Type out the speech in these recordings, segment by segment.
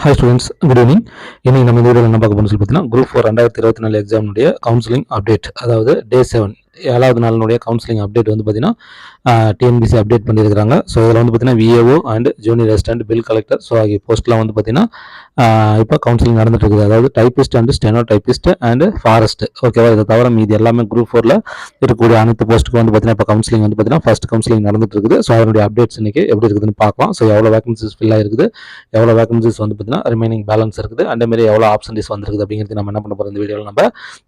Hi students good evening இன்னைக்கு நம்ம இந்த வீடியோவில் என்ன பார்க்க போகணும்னு சொல்லி பார்த்தீங்கன்னா குரூப் ஃபோர் ரெண்டாயிரத்தி இருபத்தி நாலு எக்ஸாமுடைய கவுன்சிலிங் அப்டேட் அதாவது டே செவன் ஏழாவது நாளினுடைய கவுன்சிலிங் அப்டேட் வந்து பார்த்தீங்கன்னா டிஎன்பிசி அப்டேட் பண்ணியிருக்காங்க ஸோ இதில் வந்து பார்த்தீங்கன்னா VAO and junior assistant bill collector so ஆகிய போஸ்ட்லாம் வந்து பார்த்தீங்கன்னா இப்போ கவுன்சிலிங் நடந்துட்டு இருக்குது அதாவது typist and steno typist and forest ஓகேவா இதை தவிர மீதி எல்லாமே குரூப் ஃபோரில் இருக்கக்கூடிய அனைத்து போஸ்ட்டுக்கு வந்து பார்த்தீங்கன்னா இப்போ கவுன்சிலிங் வந்து பார்த்தீங்கன்னா ஃபர்ஸ்ட் கவுன்சிலிங் நடந்துட்டு இருக்குது ஸோ அதனுடைய அப்டேட்ஸ் இன்னைக்கு எப்படி இருக்குதுன்னு பார்க்கலாம். ஸோ எவ்வளோ வேகன்சிஸ் ஃபில் ஆயிருக்குது? எவ்வளோ வேகன்சிஸ் வந்து பார்த்தீங்கன்னா ரிமைனிங் பேலன்ஸ் இருக்குது. அந்த மாதிரி எவ்வளோ ஆப்ஷன்ஸ் வந்துருக்குது அப்படிங்கிறது நம்ம என்ன பண்ண போகிறோம் இந்த வீடியோவில் நம்ம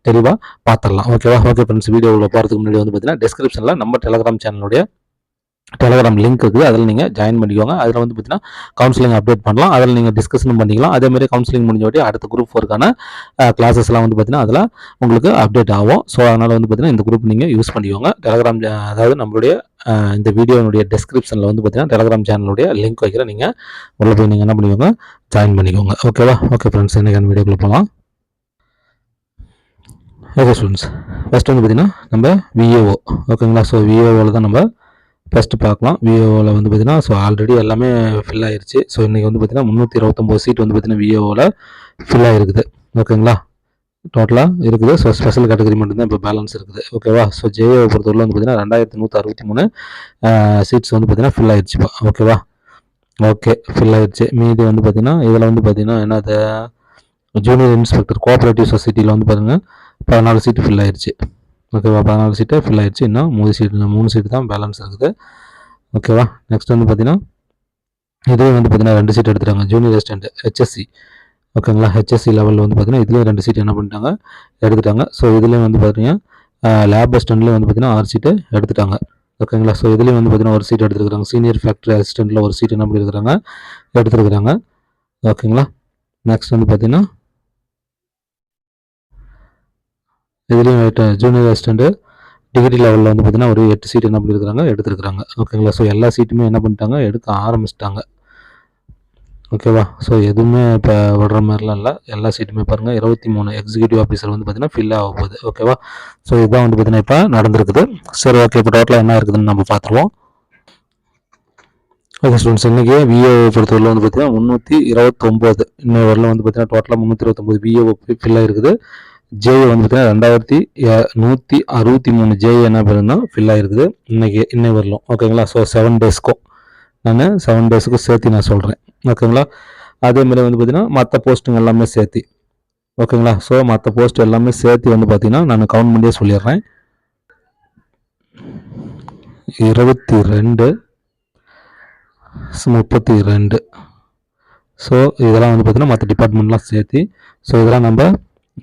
தெளிவாக பார்த்துடலாம். ஓகேவா ஓகே ஃப்ரெண்ட்ஸ் வீடியோவில் போகிறதுக்கு முன்னாடி வந்து பார்த்தீங்கன்னா டிஸ்கிரிப்ஷனில் நம்ம டெலகிராம் சேனலுடைய டெலகிராம் லிங்க் இருக்குது அதில் நீங்கள் ஜாயின் பண்ணிக்கோங்க. அதில் வந்து பார்த்தீங்கன்னா கவுன்சிலிங் அப்டேட் பண்ணலாம். அதில் நீங்கள் டிஸ்கஷனும் பண்ணிக்கலாம். அதேமாதிரி கவுன்சிலிங் முடிஞ்ச வாட்டி அடுத்த குரூப் ஃபோருக்கான கிளாஸஸ்லாம் வந்து பார்த்தீங்கன்னா அதில் உங்களுக்கு அப்டேட் ஆகும். ஸோ அதனால் வந்து பார்த்தீங்கன்னா இந்த குரூப் நீங்கள் யூஸ் பண்ணிக்கோங்க. டெலகிராம் அதாவது நம்மளுடைய இந்த வீடியோனுடைய டிஸ்கிரிப்ஷனில் வந்து பார்த்தீங்கன்னா டெலகிராம் சேனலுடைய லிங்க் வைக்கிற நீங்கள் உள்ள போய் நீங்கள் என்ன பண்ணிக்கோங்க ஜாயின் பண்ணிக்கோங்க. ஓகேவா ஓகே ஃப்ரெண்ட்ஸ் இன்றைக்கான வீடியோக்குள்ளே போகலாம் ஓகே ஸ்டூடெண்ட்ஸ் ஃபஸ்ட் வந்து பார்த்தீங்கன்னா நம்ம விஏஓ ஓகேங்களா ஸோ விஏஓவில் தான் நம்ம ஃபஸ்ட்டு பார்க்கலாம். விஏஓவில் வந்து பார்த்தீங்கன்னா ஸோ ஆல்ரெடி எல்லாமே ஃபில் ஆயிருச்சு. ஸோ இன்றைக்கி வந்து பார்த்தீங்கன்னா முந்நூற்றி இருபத்தொம்போது சீட் வந்து பார்த்தீங்கன்னா விஏஓவில் ஃபில் ஆகிருக்குது ஓகேங்களா டோட்டலாக இருக்குது. ஸோ ஸ்பெஷல் கேட்டகரி மட்டும்தான் இப்போ பேலன்ஸ் இருக்குது. ஓகேவா ஸோ ஜேஏ பொறுத்தவரை வந்து பார்த்தீங்கன்னா ரெண்டாயிரத்தி நூற்றி அறுபத்தி மூணு சீட்ஸ் வந்து பார்த்தீங்கன்னா ஃபில் ஆயிடுச்சுப்பா ஓகேவா ஓகே ஃபில் ஆயிடுச்சு மீதி வந்து பார்த்திங்கன்னா இதில் வந்து பார்த்திங்கன்னா என்னது? ஜூனியர் இன்ஸ்பெக்டர் கோஆப்ரேட்டிவ் சொசைட்டியில் வந்து பாருங்கள் பதினாலு சீட்டு ஃபில் ஆயிடுச்சு ஓகேவா பதினாலு சீட்டு ஃபில் ஆயிடுச்சு இன்னும் மூணு சீட்டு மூணு சீட்டு தான் பேலன்ஸ் இருக்குது. ஓகேவா நெக்ஸ்ட் வந்து பார்த்தீங்கன்னா இதுவே வந்து பார்த்தீங்கன்னா ரெண்டு சீட் எடுத்துட்டாங்க. ஜூனியர் அசிஸ்டன்ட் ஹெச்எஸ்சி ஓகேங்களா ஹெச்எஸ்சி லெவலில் வந்து பார்த்தீங்கன்னா இதுலேயும் ரெண்டு சீட் என்ன பண்ணிட்டாங்க? எடுத்துட்டாங்க. ஸோ இதுலேயும் வந்து பார்த்தீங்கன்னா லேப் அசிஸ்டண்ட்லேயும் வந்து பார்த்தீங்கன்னா ஆறு சீட்டு எடுத்துட்டாங்க. ஓகேங்களா ஸோ இதுலேயும் வந்து பார்த்தீங்கன்னா ஒரு சீட் எடுத்துருக்காங்க சீனியர் ஃபேக்ட்ரி அசிஸ்டண்ட்டில் ஒரு சீட் என்ன பண்ணியிருக்கிறாங்க எடுத்துருக்குறாங்க. ஓகேங்களா நெக்ஸ்ட் வந்து பார்த்தீங்கன்னா இதுலேயும் ஜூனியர் அசிஸ்டண்ட்டு டிகிரி லெவலில் வந்து பார்த்தீங்கன்னா ஒரு எட்டு சீட் என்ன பண்ணியிருக்கிறாங்க எடுத்துருக்குறாங்க. ஓகேங்களா ஸோ எல்லா சீட்டுமே என்ன பண்ணிட்டாங்க? எடுக்க ஆரம்பிச்சிட்டாங்க. ஓகேவா ஸோ எதுவுமே இப்போ விடுற மாதிரிலாம் இல்லை. எல்லா சீட்டுமே பாருங்கள் இருபத்தி மூணு எக்ஸிக்யூட்டிவ் ஆஃபீஸர் வந்து பார்த்தீங்கன்னா ஃபில் ஆக போகுது. ஓகேவா ஸோ இதுதான் வந்து பார்த்தீங்கன்னா இப்போ நடந்திருக்குது. சரி ஓகே இப்போ டோட்டலாக என்ன இருக்குதுன்னு நம்ம பார்த்துருவோம் ஓகே ஸ்டூடெண்ட்ஸ் இன்றைக்கி விஏஓ பொறுத்தவரையில் வந்து பார்த்தீங்கன்னா முந்நூற்றி இருபத்தொம்போது. இன்னொரு வரல வந்து பார்த்தீங்கன்னா டோட்டலாக முந்நூற்றி இருபத்தொம்போது விஏஓ ஃபில் ஆகிருக்குது ஜேஏ வந்து ரெண்டாயிரத்தி நூற்றி அறுபத்தி மூணு ஜேஏ என்ன பேருன்னா ஃபில் ஆகிருக்குது இன்றைக்கி இன்னைக்கு வரலாம். ஓகேங்களா ஸோ செவன் டேஸ்க்கும் நான் செவன் டேஸுக்கும் சேர்த்து நான் சொல்கிறேன் ஓகேங்களா அதேமாதிரி வந்து பார்த்திங்கன்னா மற்ற போஸ்ட்டுங்க எல்லாமே சேர்த்து. ஓகேங்களா ஸோ மற்ற போஸ்ட் எல்லாமே சேர்த்து வந்து பார்த்திங்கன்னா நான் கவுண்ட் பண்ணியே சொல்லிடுறேன். இருபத்தி ரெண்டு முப்பத்தி ரெண்டு. ஸோ இதெல்லாம் வந்து பார்த்தீங்கன்னா மற்ற டிபார்ட்மெண்ட்லாம் சேர்த்து. ஸோ இதெல்லாம் நம்ம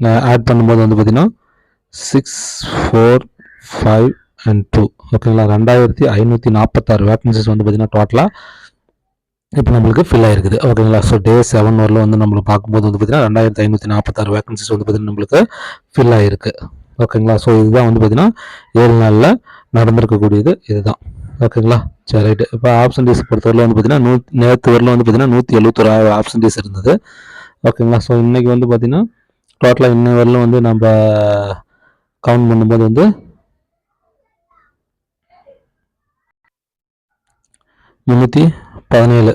நான் ஆட் பண்ணும்போது வந்து பார்த்திங்கன்னா six four five and two ஓகேங்களா ரெண்டாயிரத்தி ஐநூற்றி நாற்பத்தாறு வேக்கன்சிஸ் வந்து பார்த்திங்கன்னா டோட்டலாக இப்போ நம்மளுக்கு ஃபில் ஆயிருக்குது. ஓகேங்களா ஸோ டே செவன் வரல வந்து நம்மளுக்கு பார்க்கும்போது வந்து பார்த்திங்கன்னா ரெண்டாயிரத்தி ஐநூற்றி நாற்பத்தாறு வேக்கன்சிஸ் வந்து பார்த்திங்கன்னா நம்மளுக்கு ஃபில் ஆயிருக்கு. ஓகேங்களா ஸோ இதுதான் வந்து பார்த்திங்கன்னா ஏழு நாளில் நடந்திருக்கக்கூடியது இதுதான். ஓகேங்களா சரி ரைட்டு இப்போ ஆப்ஷன்டீஸ் பொறுத்தவரையில் வந்து பார்த்திங்கன்னா நூ நேற்று வரல வந்து பார்த்திங்கன்னா நூற்றி எழுபத்தொராயிரம் ஆப்ஷன்டீஸ் இருந்தது. ஓகேங்களா ஸோ இன்றைக்கி வந்து பார்த்திங்கன்னா டோட்டலாக இன்ன வரலும் வந்து நம்ம கவுண்ட் பண்ணும்போது வந்து முந்நூற்றி பதினேழு.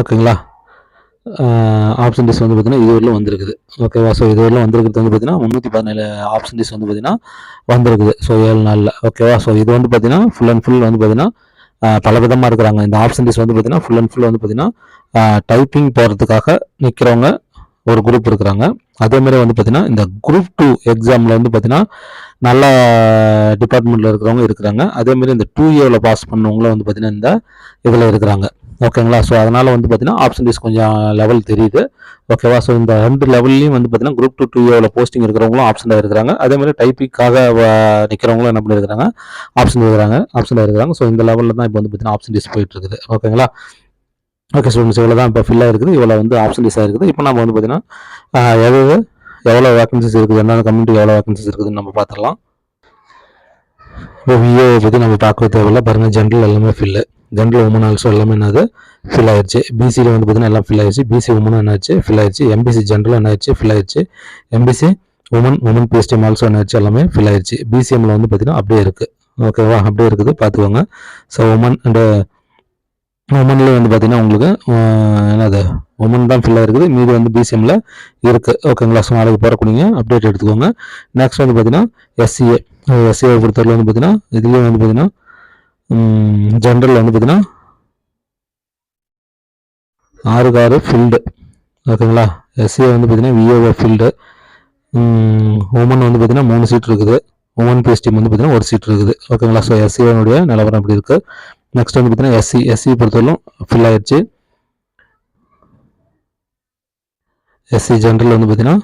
ஓகேங்களா? ஆப்ஷன் டிஸ் வந்து பார்த்திங்கன்னா இது வந்திருக்குது. ஓகேவா? ஸோ இது வந்திருக்கிறது வந்து பார்த்திங்கன்னா முந்நூற்றி பதினேழு ஆப்ஷன் டிஸ் வந்து பார்த்திங்கன்னா வந்திருக்குது. ஸோ ஏழு நாளில். ஓகேவா? ஸோ இது வந்து பார்த்திங்கன்னா ஃபுல் அண்ட் ஃபுல் வந்து பார்த்திங்கன்னா பல விதமாக இருக்கிறாங்க. இந்த ஆப்ஷன் டிஸ் வந்து பார்த்திங்கன்னா ஃபுல் அண்ட் ஃபுல் வந்து பார்த்திங்கன்னா டைப்பிங் போகிறதுக்காக நிற்கிறவங்க ஒரு குரூப் இருக்கிறாங்க. அதேமாதிரி வந்து பார்த்தீங்கன்னா இந்த குரூப் டூ எக்ஸாமில் வந்து பார்த்தீங்கன்னா நல்ல டிபார்ட்மெண்ட்டில் இருக்கிறவங்க இருக்கிறாங்க. அதேமாரி இந்த டூ இயரில் பாஸ் பண்ணவங்களும் வந்து பார்த்தீங்கன்னா இந்த இதில் இருக்கிறாங்க. ஓகேங்களா ஸோ அதனால் வந்து பார்த்தீங்கன்னா ஆப்ஷன்ஸ் கொஞ்சம் லெவல் தெரியுது. ஓகேவா ஸோ இந்த ரெண்டு லெவல்லையும் வந்து பார்த்தீங்கன்னா குரூப் டூ டூ ஏவில் போஸ்டிங் இருக்கிறவங்களும் ஆப்ஷனாக இருக்கிறாங்க. அதேமாதிரி டைப்பிக்காக நிற்கிறவங்களும் என்ன பண்ணியிருக்கிறாங்க ஆப்ஷன் இருக்கிறாங்க ஆப்ஷனாக இருக்கிறாங்க. ஸோ இந்த லெவலில் தான் இப்போ வந்து பார்த்தீங்கன்னா ஆப்ஷன் போயிட்டு இருக்குது. ஓகேங்களா ஓகே ஸ்டூடெண்ட்ஸ் இவ்வளோ தான் இப்போ ஃபில்லாக இருக்குது இவ்வளோ வந்து ஆப்ஷன்ஸாக இருக்குது இப்போ நம்ம வந்து பார்த்தீங்கன்னா எவ்வளோ எவ்வளோ வேக்கன்சிஸ் இருக்குது? என்னென்ன கம்யூனிட்டி எவ்வளோ வேக்கன்சிஸ் இருக்குதுன்னு நம்ம பார்த்துடலாம் இப்போ விஏஓ பற்றி நம்ம பார்க்க தேவையில்ல. பாருங்கள் ஜென்ரல் எல்லாமே ஃபில்லு ஜென்ரல் உமன் ஆல்சோ எல்லாமே என்னது? ஃபில் ஆயிடுச்சு பிசியில் வந்து பார்த்தீங்கன்னா எல்லாம் ஃபில் ஆயிடுச்சு பிசி உமன் என்னாச்சு ஃபில் ஆயிடுச்சு எம்பிசி ஜென்ரல் என்னாச்சு ஃபில் ஆயிடுச்சு MBC women women PSTM also என்னாச்சு எல்லாமே ஃபில் ஆயிடுச்சு பிசிஎம்மில் வந்து பார்த்தீங்கன்னா அப்படியே இருக்குது ஓகேவா அப்படியே இருக்குது. பார்த்துக்கோங்க ஸோ உமன் அண்டு உமன்லேயே வந்து பார்த்தீங்கன்னா உங்களுக்கு என்னது உமன் தான் ஃபில்லாக இருக்குது. மீதி வந்து பிசிஎம்மில் இருக்குது ஓகேங்களா ஸோ நாளைக்கு போகிறக்கூடிய அப்டேட் எடுத்துக்கோங்க. நெக்ஸ்ட் வந்து பார்த்தீங்கன்னா எஸ்சிஏ எஸ்சிஏ பொறுத்தவரை வந்து பார்த்தீங்கன்னா இதுலேயும் வந்து பார்த்தீங்கன்னா ஜென்ரல் வந்து பார்த்தீங்கன்னா ஆறுக்கு ஆறு ஃபீல்டு ஓகேங்களா எஸ்சிஏ வந்து பார்த்தீங்கன்னா விஏஓ ஃபீல்டு உமன் வந்து பார்த்தீங்கன்னா மூணு சீட் இருக்குது. உமன் பிஎஸ் வந்து பார்த்தீங்கன்னா ஒரு சீட் இருக்குது. ஓகேங்களா ஸோ எஸ்சிஏனுடைய நிலவரம் அப்படி இருக்குது நெக்ஸ்ட் வந்து பார்த்தீங்கன்னா எஸ்சி எஸ்சி பொறுத்தவரைக்கும் ஃபில் ஆயிடுச்சு எஸ்சி ஜென்ரல் வந்து பார்த்தீங்கன்னா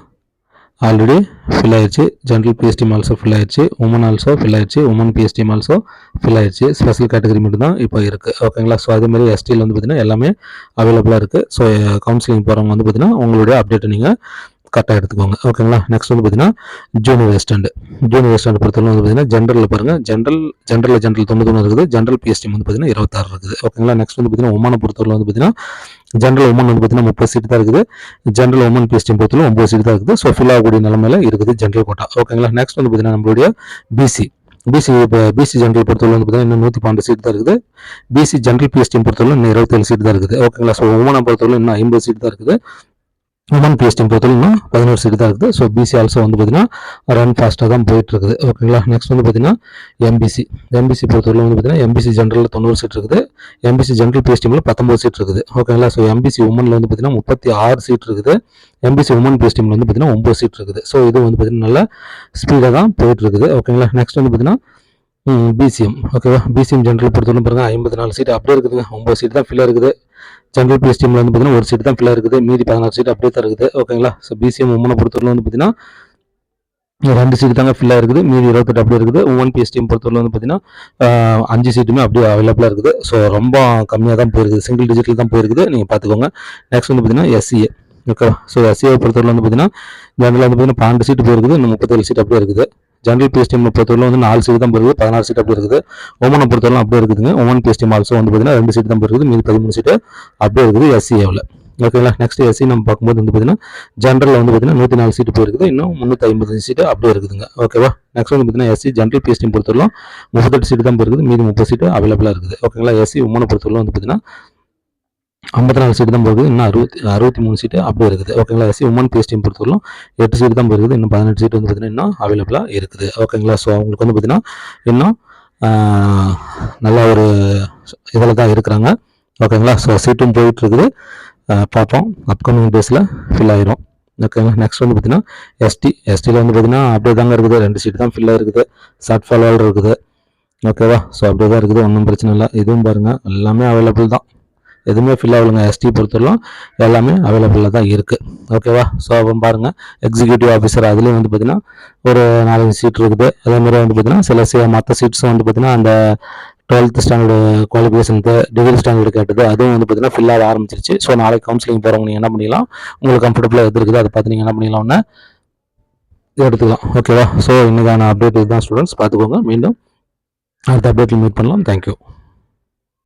ஆல்ரெடி ஃபில் ஆயிடுச்சு ஜென்ரல் பிஎஸ்டி மால்ஸோ ஆல்சோ ஃபில் ஆயிடுச்சு உமன் ஆல்சோ ஃபில் ஆயிடுச்சு women PST team also fill ஆயிடுச்சு ஸ்பெஷல் கேட்டகரி மட்டும் தான் இப்போ இருக்குது ஓகேங்களா ஸோ அதேமாதிரி எஸ்டியில் வந்து பார்த்தீங்கன்னா எல்லாமே அவைலபிளாக இருக்குது ஸோ கவுன்சிலிங் போகிறவங்க வந்து பார்த்தீங்கன்னா உங்களுடைய அப்டேட்டை நீங்கள் கரெக்டாக எடுத்துக்கோங்க. ஓகேங்களா நெக்ஸ்ட் வந்து பார்த்தீங்கன்னா ஜூனியர் ஸ்டாண்டு ஜூனியர் வெஸ்டண்ட் பொறுத்தவரை வந்து பார்த்தீங்கன்னா ஜென்ரலில் பாருங்கள் ஜென்ரல் ஜென்ரலில் ஜென்ரல் தொண்ணூத்தொன்று இருக்குது ஜென்ரல் பிஎஸ்டி வந்து பார்த்தீங்கன்னா இருபத்தாறு இருக்குது. ஓகேங்களா நெக்ஸ்ட் வந்து பார்த்தீங்கன்னா உமான பொறுத்தவரை வந்து பார்த்தீங்கன்னா ஜென்ரல் உமன் வந்து பார்த்தீங்கன்னா முப்பது சீட் தான் இருக்குது. ஜென்ரல் உமன் பிஎஸ்டி பொறுத்தவரை ஒம்பது சீட் தான் இருக்குது. ஸோ ஃபில் ஆகக்கூடிய நிலமையில இருக்குது ஜென்ரல் கோட்டா ஓகேங்களா நெக்ஸ்ட் வந்து பார்த்தீங்கன்னா நம்மளுடைய பிசி பிசி இப்போ பிசி ஜென்ரல் பொறுத்தவரை வந்து பார்த்தீங்கன்னா இன்னும் நூற்றி பன்னெண்டு சீட் தான் இருக்குது. பிசி ஜென்ரல் பிஎஸ்டி பொறுத்தவரை இன்னும் இருபத்தேழு சீட் தான் இருக்குது. ஓகேங்களா ஸோ உமனை பொறுத்தவரை இன்னும் ஐம்பது சீட் தான் இருக்குது. உமன் பிஎஸ்டி பொறுத்தவரைக்கும் பதினோரு சீட் தான் இருக்குது. ஸோ பிசி ஆல்சோ வந்து பார்த்தீங்கன்னா ரன் ஃபாஸ்ட்டாக தான் போயிட்டு இருக்குது ஓகேங்களா நெக்ஸ்ட் வந்து பார்த்தீங்கன்னா எம்பிசி எம்பிசி பொறுத்தவரை வந்து பார்த்தீங்கன்னா எம்பிசி ஜென்ரலில் தொண்ணூறு சீட் இருக்குது. எம்பிசி ஜென்ரல் பிஎஸ்டிமில் பத்தொம்பது சீட் இருக்குது. ஓகேங்களா ஸோ எம்பிசி உமனில் வந்து பார்த்தீங்கன்னா முப்பத்தி ஆறு சீட் இருக்குது. எம்பிசி உமன் பிஎஸ்டிமில் வந்து பார்த்தீங்கன்னா ஒம்பது சீட் இருக்குது. ஸோ இது வந்து பார்த்தீங்கன்னா நல்ல ஸ்பீடாக தான் போயிட்டு இருக்குது ஓகேங்களா நெக்ஸ்ட் வந்து பார்த்தீங்கன்னா பிசிஎம் ஓகேவா பிசிஎம் ஜென்ரல் பொறுத்தவரை பார்த்தீங்கன்னா ஐம்பத்தி நாலு சீட் அப்படியே இருக்குதுங்க. ஒம்பது சீட் தான் ஃபில்லாக இருக்குது. ஜென்ரல் பிஎஸ் டீமில் வந்து பார்த்தீங்கன்னா ஒரு சீட் தான் ஃபில்லாக இருக்குது. மீதி பதினாறு சீட் அப்படியே தான் இருக்குது. ஓகேங்களா ஸோ பிசிஎம் உமனை பொறுத்தவரை வந்து பார்த்தீங்கன்னா ரெண்டு சீட் தாங்க ஃபில்லாக இருக்குது. மீதி இருபத்தெட்டு அப்படியே இருக்குது. உமன் பிஎஸ் டீம் பொறுத்தவரை வந்து பார்த்தீங்கன்னா அஞ்சு சீட்டுமே அப்படியே அவைலபிளாக இருக்குது. ஸோ ரொம்ப கம்மியாக தான் போயிருக்குது. சிங்கிள் டிஜிட்டில் தான் போயிருக்குது. நீங்கள் பார்த்துக்கோங்க நெக்ஸ்ட் வந்து பார்த்தீங்கன்னா எஸ்சிஏ ஓகேவா ஸோ எஸ்சிஏ பொறுத்தவரை வந்து பார்த்தீங்கன்னா ஜென்ரல் வந்து பார்த்தீங்கன்னா பன்னெண்டு சீட்டு போயிருக்குது. இன்னும் முப்பத்தேழு சீட் அப்படியே இருக்குது. ஜென்ரல் பிஎஸ் டீம் பொறுத்தவரை வந்து நாலு சீட் தான் போயிருக்குது. பதினாறு சீட் அப்படி இருக்குது. ஓமனை பொறுத்தவரை அப்படியே இருக்குதுங்க. ஓமன் பிஎஸ் ஆல்சோ வந்து பார்த்தீங்கன்னா ரெண்டு சீட் தான் போயிருக்குது. மீது பதிமூணு சீட்டு அப்படியே இருக்குது எஸ்சிஏவில் ஓகேங்களா நெக்ஸ்ட் எஸ்சி நம்ம பார்க்கும்போது வந்து பார்த்தீங்கன்னா ஜென்ரலில் வந்து பார்த்தீங்கன்னா நூற்றி நாலு சீட்டு போயிருக்குது. இன்னும் முந்நூற்றி ஐம்பத்தஞ்சு சீட்டு அப்படியே இருக்குதுங்க. ஓகேவா நெக்ஸ்ட் வந்து பார்த்தீங்கன்னா எஸ்சி ஜென்ரல் பிஎஸ்டி டீம் பொறுத்தவரை முப்பத்தெட்டு சீட்டு தான் போயிருக்குது. மீதி முப்பது சீட்டு அவைலபிளாக இருக்குது. ஓகேங்களா எஸ்சி உமனை பொறுத்தவரை வந்து பார்த்தீங்கன்னா ஐம்பத்தி நாலு சீட்டு தான் போகுது. இன்னும் அறுபத்தி அறுபத்தி மூணு சீட்டு அப்படியே இருக்குது. ஓகேங்களா எஸ்சி உமன் பிஎஸ் பொறுத்தவரைக்கும் எட்டு சீட்டு தான் போயிருக்குது இன்னும் பதினெட்டு சீட்டு வந்து பார்த்தீங்கன்னா இன்னும் அவைலபிளாக இருக்குது. ஓகேங்களா ஸோ அவங்களுக்கு வந்து பார்த்தீங்கன்னா இன்னும் நல்ல ஒரு இதில் தான் இருக்கிறாங்க. ஓகேங்களா ஸோ சீட்டும் போயிட்டு இருக்குது. பார்ப்போம். அப்கமிங் டேஸில் ஃபில் ஆயிரும். ஓகேங்களா நெக்ஸ்ட் வந்து பார்த்தீங்கன்னா எஸ்டி எஸ்டியில் வந்து பார்த்தீங்கன்னா அப்படியே தாங்க இருக்குது. ரெண்டு சீட்டு தான் ஃபில்லாக இருக்குது ஷார்ட் ஃபாலோவர் இருக்குது. ஓகேவா ஸோ அப்படியே தான் இருக்குது. ஒன்றும் பிரச்சனை இல்லை. இதுவும் பாருங்கள் எல்லாமே அவைலபிள் தான். எதுவுமே ஃபில் ஆகலைங்க எஸ்டி பொறுத்தவரைக்கும் எல்லாமே அவைலபிளாக தான் இருக்குது ஓகேவா ஸோ அப்போ பாருங்கள் எக்ஸிக்யூட்டிவ் ஆஃபீஸர் அதுலேயும் வந்து பார்த்திங்கன்னா ஒரு நாலஞ்சு சீட் இருக்குது. அதேமாதிரி வந்து பார்த்திங்கன்னா சில சில மற்ற சீட்ஸும் வந்து பார்த்திங்கன்னா அந்த டுவெல்த் ஸ்டாண்டர்டு குவாலிஃபிகேஷனுக்கு டிகிரி ஸ்டாண்டர்டு கேட்டது அதுவும் வந்து பார்த்தீங்கன்னா ஃபில் ஆக ஆரம்பிச்சிருச்சு. ஸோ நாளைக்கு கவுன்சிலிங் போகிறவங்க நீங்கள் என்ன பண்ணிக்கலாம் உங்களுக்கு கம்ஃபர்டபுளாக எது இருக்குது அதை பார்த்து நீங்கள் என்ன பண்ணிக்கலாம்னு எடுத்துக்கலாம். ஓகேவா ஸோ இன்னைக்கான அப்டேட் இதுதான் ஸ்டூடெண்ட்ஸ் பார்த்துக்கோங்க. மீண்டும் அடுத்த அப்டேட்டில் மீட் பண்ணலாம். தேங்க்யூ